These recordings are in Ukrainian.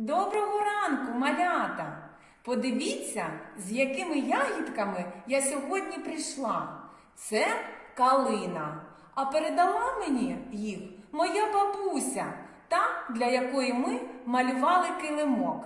Доброго ранку, малята! Подивіться, з якими ягідками я сьогодні прийшла. Це калина. А передала мені їх моя бабуся, та, для якої ми малювали килимок.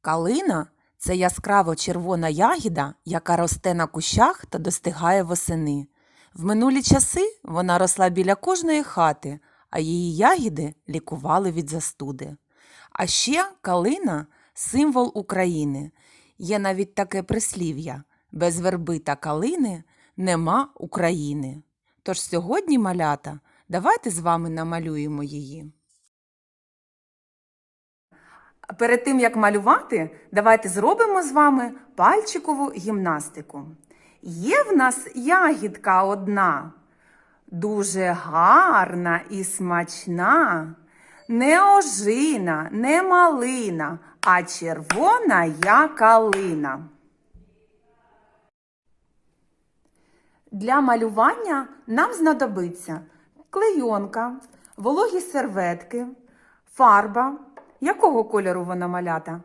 Калина це яскраво червона ягіда, яка росте на кущах та достигає восени. В минулі часи вона росла біля кожної хати, а її ягіди лікували від застуди. А ще калина символ України. Є навіть таке прислів'я без верби та калини нема України. Тож сьогодні, малята, давайте з вами намалюємо її. Перед тим як малювати, давайте зробимо з вами пальчикову гімнастику. Є в нас ягідка одна, дуже гарна і смачна, не ожина, не малина, а червона я калина. Для малювання нам знадобиться клейонка, вологі серветки, фарба. Якого кольору вона малята?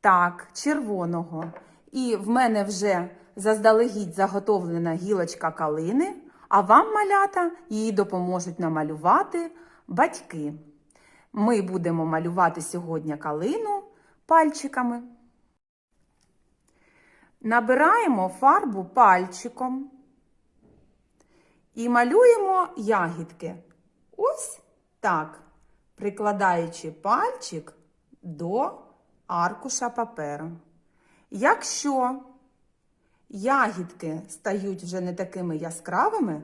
Так, червоного. І в мене вже заздалегідь заготовлена гілочка калини, а вам, малята, її допоможуть намалювати батьки. Ми будемо малювати сьогодні калину пальчиками. Набираємо фарбу пальчиком і малюємо ягідки. Ось так, прикладаючи пальчик до аркуша паперу. Якщо ягідки стають вже не такими яскравими,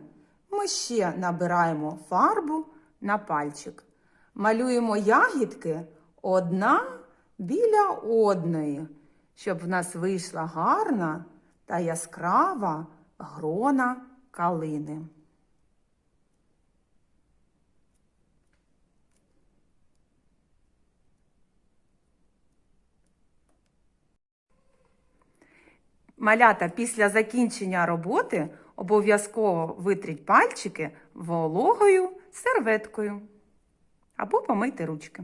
ми ще набираємо фарбу на пальчик. Малюємо ягідки одна біля одної, щоб в нас вийшла гарна та яскрава грона калини. Малята після закінчення роботи обов'язково витріть пальчики вологою серветкою або помийте ручки.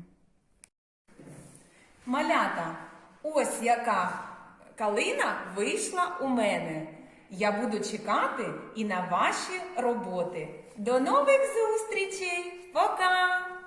Малята, ось яка калина вийшла у мене. Я буду чекати і на ваші роботи. До нових зустрічей! Пока!